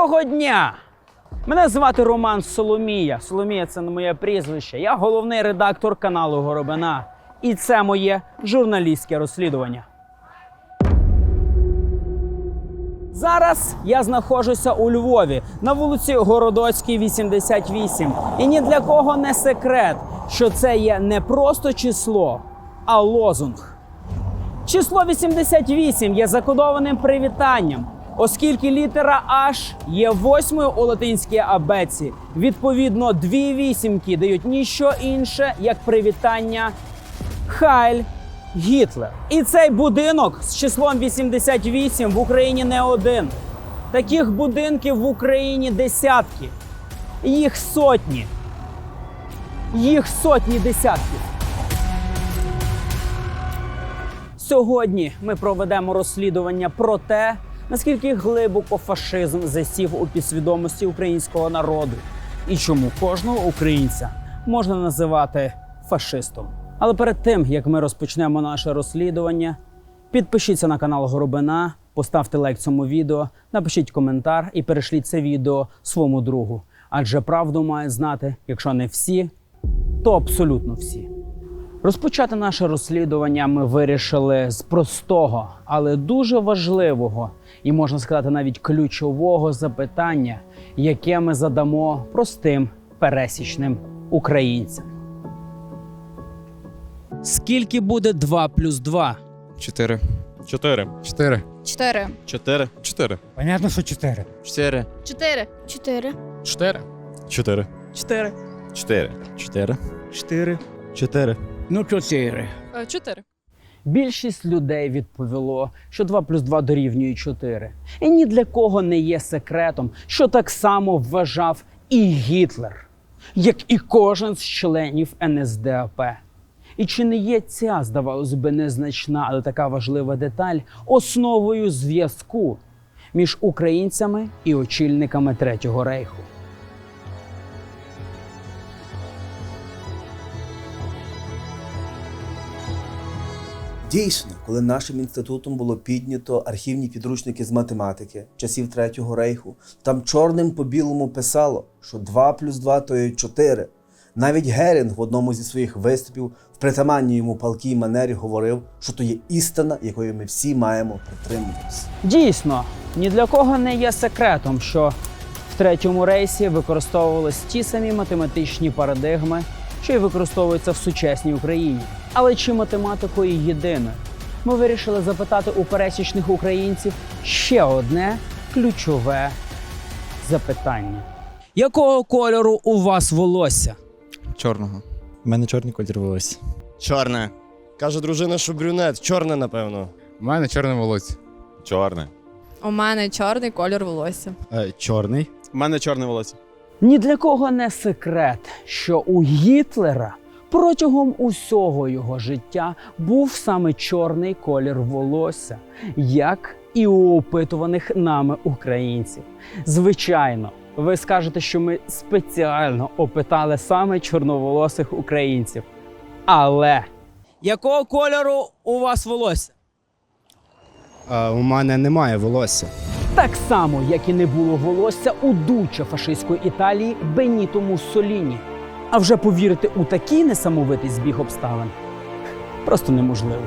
Доброго дня! Мене звати Роман Соломія. Соломія це не моє прізвище. Я головний редактор каналу Горобина. І це моє журналістське розслідування. Зараз я знаходжуся у Львові на вулиці Городоцькій, 88. І ні для кого не секрет, що це є не просто число, а лозунг. Число 88 є закодованим привітанням, оскільки літера H є восьмою у латинській абеці. Відповідно, дві вісімки дають ніщо інше, як привітання Хайль Гітлер. І цей будинок з числом 88 в Україні не один. Таких будинків в Україні десятки. Їх сотні. Їх сотні десятків. Сьогодні ми проведемо розслідування про те, наскільки глибоко фашизм засів у підсвідомості українського народу, і чому кожного українця можна називати фашистом. Але перед тим як ми розпочнемо наше розслідування, підпишіться на канал Горобина, поставте лайк цьому відео, напишіть коментар і перешліть це відео своєму другу. Адже правду мають знати, якщо не всі, то абсолютно всі. Розпочати наше розслідування ми вирішили з простого, але дуже важливого і можна сказати навіть ключового запитання, яке ми задамо простим пересічним українцям. Скільки буде 2 плюс 2? Чотири. Чотири. Чотири. Чотири. Чотири. Чотири. Понятно, що чотири. Чотири. Чотири. Чотири. Чотири. Чотири. 4. Чотири. Чотири. Чотири. Чотири. Ну, 4. Е, Чотири. Більшість людей відповіло, що 2 плюс 2 дорівнює 4. І ні для кого не є секретом, що так само вважав і Гітлер, як і кожен з членів НСДАП. І чи не є ця, здавалось би, незначна, але така важлива деталь основою зв'язку між українцями і очільниками Третього рейху? Дійсно, коли нашим інститутом було піднято архівні підручники з математики часів Третього рейху, там чорним по білому писало, що 2 плюс 2 то є 4. Навіть Герінг в одному зі своїх виступів в притаманній йому палкій манері говорив, що то є істина, якою ми всі маємо притримуватися. Дійсно, ні для кого не є секретом, що в третьому рейсі використовувались ті самі математичні парадигми, що й використовуються в сучасній Україні. Але чи математикою єдиною? Ми вирішили запитати у пересічних українців ще одне ключове запитання: якого кольору у вас волосся? Чорного. У мене чорний колір волосся. Чорне. Каже дружина, що брюнет, чорне, напевно. У мене чорне волосся. Чорне. У мене чорний кольор волосся. Е, чорний. У мене чорне волосся. Ні для кого не секрет, що у Гітлера протягом усього його життя був саме чорний колір волосся, як і у опитуваних нами українців. Звичайно, ви скажете, що ми спеціально опитали саме чорноволосих українців. Але якого кольору у вас волосся? А, у мене немає волосся. Так само, як і не було волосся у дуча фашистської Італії Беніто Муссоліні. А вже повірити у такий несамовитий збіг обставин просто неможливо.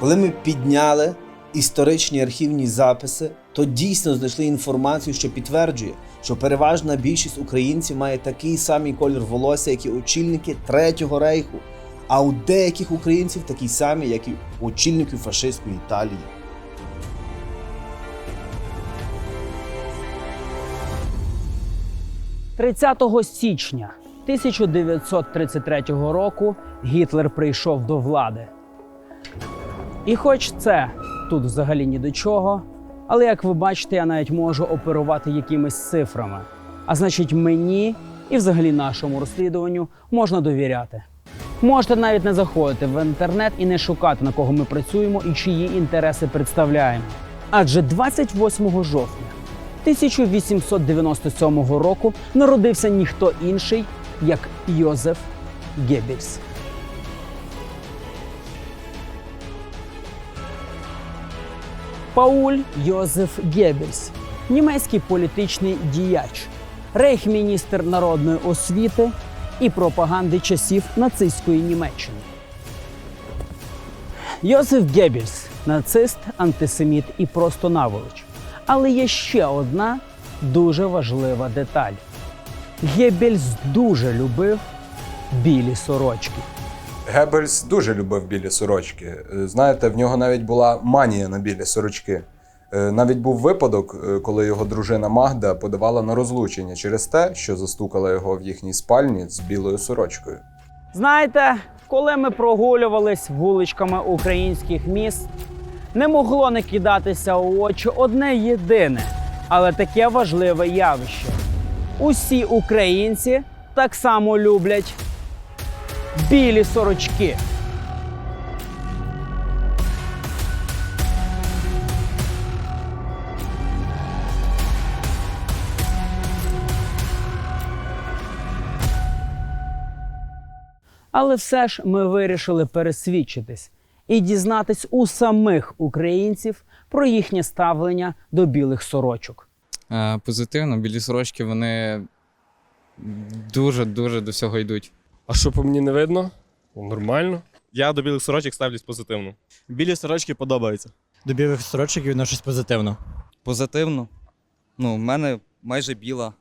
Коли ми підняли історичні архівні записи, то дійсно знайшли інформацію, що підтверджує, що переважна більшість українців має такий самий колір волосся, як і очільники Третього рейху, а у деяких українців такий самий, як і у очільників фашистської Італії. – 30 січня 1933 року Гітлер прийшов до влади. І хоч це тут взагалі ні до чого, але як ви бачите, я навіть можу оперувати якимись цифрами. А значить, мені і взагалі нашому розслідуванню можна довіряти. Можете навіть не заходити в інтернет і не шукати, на кого ми працюємо і чиї інтереси представляємо. Адже 28 жовтня 1897 року народився ніхто інший, як Йозеф Геббельс. Пауль Йозеф Геббельс німецький політичний діяч, рейхміністр народної освіти і пропаганди часів нацистської Німеччини. Йосиф Геббельс – нацист, антисеміт і просто наволоч. Але є ще одна дуже важлива деталь. Геббельс дуже любив білі сорочки. Геббельс дуже любив білі сорочки. Е, Знаєте, в нього навіть була манія на білі сорочки. Е, Навіть був випадок, е, коли його дружина Магда подавала на розлучення через те, що застукала його в їхній спальні з білою сорочкою. Знаєте, коли ми прогулювались вуличками українських міст, не могло не кидатися у очі одне єдине, але таке важливе явище. Усі українці так само люблять білі сорочки. Але все ж ми вирішили пересвідчитись і дізнатись у самих українців про їхнє ставлення до білих сорочок. Е, позитивно, білі сорочки вони дуже-дуже до всього йдуть. А що по мені не видно? Нормально. Я до білих сорочок ставлюсь позитивно. Білі сорочки подобаються. До білих сорочок відношусь позитивно. Позитивно. Ну, в мене майже біла.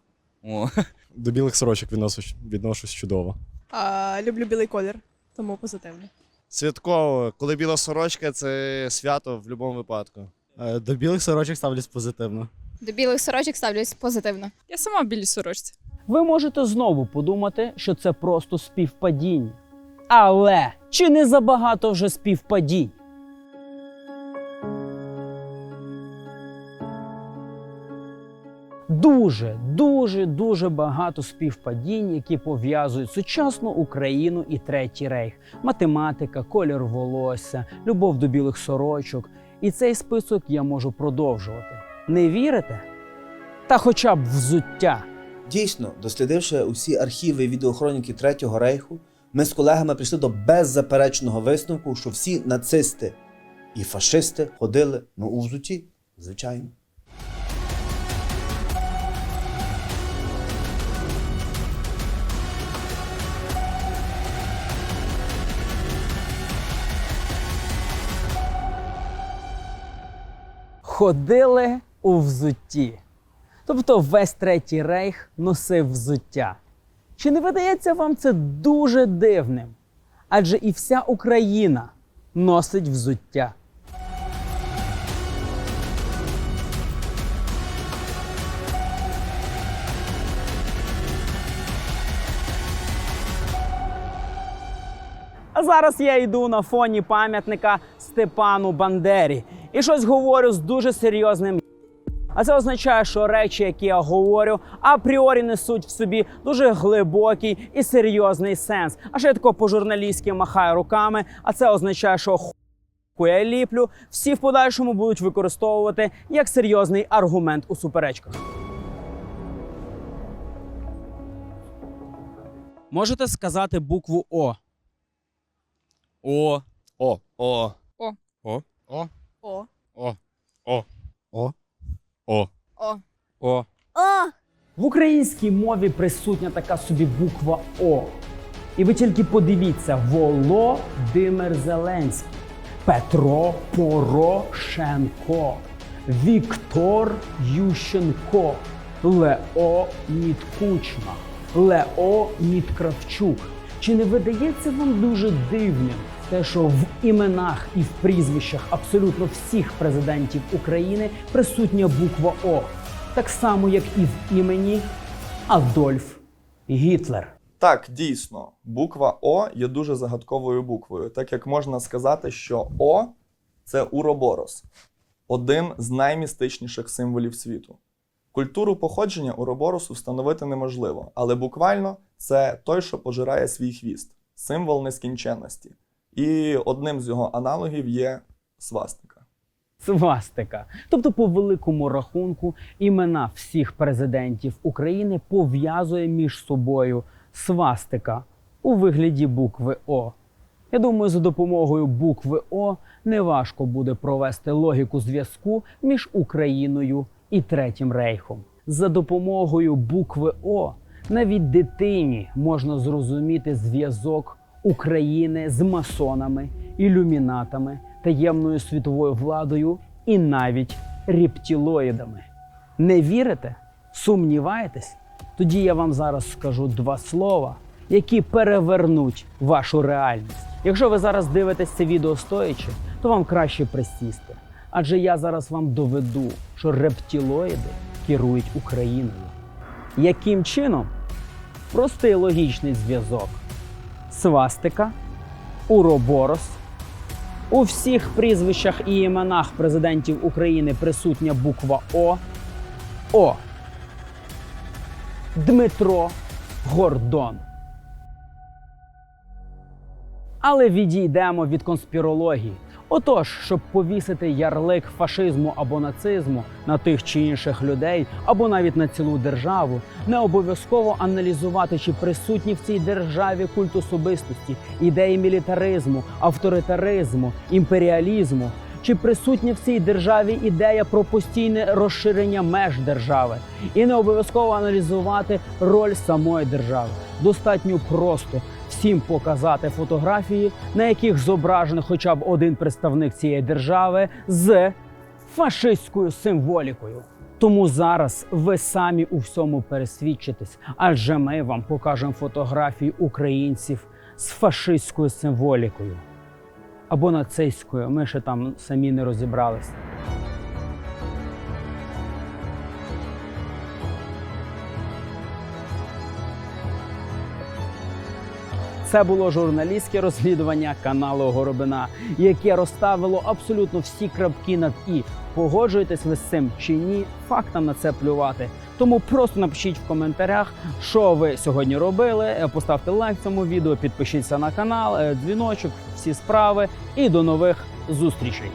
О. До білих сорочок відношусь, відношусь чудово. А, люблю білий колір, тому позитивно. Святково, коли біла сорочка це свято в будь-якому випадку. Е, До білих сорочок ставлюсь позитивно. До білих сорочок ставлюсь позитивно. Я сама в білій сорочці. Ви можете знову подумати, що це просто співпадіння. Але чи не забагато вже співпадінь? Дуже, дуже, дуже багато співпадінь, які пов'язують сучасну Україну і Третій рейх: математика, колір волосся, любов до білих сорочок. І цей список я можу продовжувати. Не вірите? Та хоча б взуття. Дійсно, дослідивши усі архіви відеохроніки Третього рейху, ми з колегами прийшли до беззаперечного висновку, що всі нацисти і фашисти ходили ну, у взуті, звичайно. Ходили у взутті. Тобто весь третій рейх носив взуття. Чи не видається вам це дуже дивним? Адже і вся Україна носить взуття. А зараз я йду на фоні пам'ятника Степану Бандері і щось говорю з дуже серйозним. А це означає, що речі, які я говорю, апріорі несуть в собі дуже глибокий і серйозний сенс. А ще я тако по-журналістськи махаю руками, а це означає, що ху я ліплю, всі в подальшому будуть використовувати як серйозний аргумент у суперечках. Можете сказати букву О. О. О, о. О. О. О. О. О. О. О. О. О. О. В українській мові присутня така собі буква О. І ви тільки подивіться: Володимир Зеленський, Петро Порошенко, Віктор Ющенко, Леонід Кучма, Леонід Кравчук. Чи не видається вам дуже дивним те, що в іменах і в прізвищах абсолютно всіх президентів України присутня буква О? так само, як і в імені Адольф Гітлер. Так, дійсно, буква О є дуже загадковою буквою, так як можна сказати, що О це Уроборос, один з наймістичніших символів світу. Культуру походження Уроборосу встановити неможливо, але буквально це той, що пожирає свій хвіст, символ нескінченності. І одним з його аналогів є свастика. Свастика. Тобто, по великому рахунку, імена всіх президентів України пов'язує між собою свастика у вигляді букви О. Я думаю, за допомогою букви О неважко буде провести логіку зв'язку між Україною і Третім рейхом. За допомогою букви О навіть дитині можна зрозуміти зв'язок України з масонами, ілюмінатами, таємною світовою владою і навіть рептилоїдами. Не вірите? Сумніваєтесь? Тоді я вам зараз скажу два слова, які перевернуть вашу реальність. Якщо ви зараз дивитесь це відео стоячи, то вам краще присісти. Адже я зараз вам доведу, що рептилоїди керують Україною. Яким чином? Простий логічний зв'язок. Свастика, Уроборос. У всіх прізвищах і іменах президентів України присутня буква О. О. Дмитро Гордон. Але відійдемо від конспірології. Отож, щоб повісити ярлик фашизму або нацизму на тих чи інших людей, або навіть на цілу державу, не обов'язково аналізувати, чи присутні в цій державі культ особистості, ідеї мілітаризму, авторитаризму, імперіалізму, чи присутня в цій державі ідея про постійне розширення меж держави, і не обов'язково аналізувати роль самої держави. Достатньо просто всім показати фотографії, на яких зображений хоча б один представник цієї держави з фашистською символікою. Тому зараз ви самі у всьому пересвідчитесь, адже ми вам покажемо фотографії українців з фашистською символікою або нацистською. Ми ще там самі не розібралися. Це було журналістське розслідування каналу Горобина, яке розставило абсолютно всі крапки над і. Погоджуєтесь ви з цим чи ні? Фактам на це плювати. Тому просто напишіть в коментарях, що ви сьогодні робили. Е, Поставте лайк цьому відео, підпишіться на канал, е, дзвіночок, всі справи і до нових зустрічей.